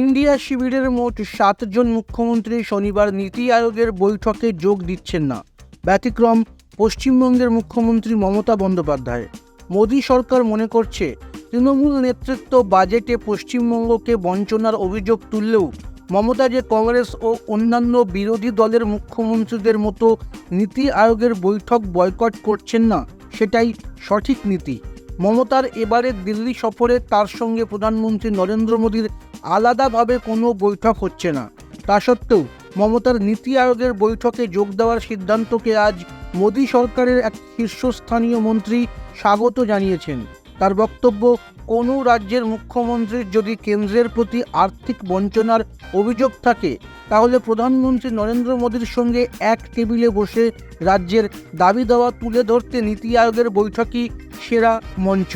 India শিবিরের মোট সাতজন মুখ্যমন্ত্রী শনিবার নীতি আয়োগের বৈঠকে যোগ দিচ্ছেন না। ব্যতিক্রম, পশ্চিমবঙ্গের মুখ্যমন্ত্রী মমতা বন্দ্যোপাধ্যায়। মোদী সরকার মনে করছে, তৃণমূল নেতৃত্ব বাজেটে পশ্চিমবঙ্গকে বঞ্চনার অভিযোগ তুললেও মমতা যে কংগ্রেস ও অন্যান্য বিরোধী দলের মুখ্যমন্ত্রীদের মতো নীতি আয়োগের বৈঠক বয়কট করছেন না, সেটাই সঠিক নীতি। মমতার এবারে দিল্লি সফরে তার সঙ্গে প্রধানমন্ত্রী নরেন্দ্র মোদীর আলাদাভাবে কোনো বৈঠক হচ্ছে না। তা সত্ত্বেও মমতার নীতি আয়োগের বৈঠকে যোগ দেওয়ার সিদ্ধান্তকে আজ মোদী সরকারের এক শীর্ষস্থানীয় মন্ত্রী স্বাগত জানিয়েছেন। তার বক্তব্য কোনো রাজ্যের মুখ্যমন্ত্রীর যদি কেন্দ্রের প্রতি আর্থিক বঞ্চনার অভিযোগ থাকে, তাহলে প্রধানমন্ত্রী নরেন্দ্র মোদীর সঙ্গে এক টেবিলে বসে রাজ্যের দাবি দাওয়া তুলে ধরতে নীতি আয়োগের বৈঠকই সেরা মঞ্চ।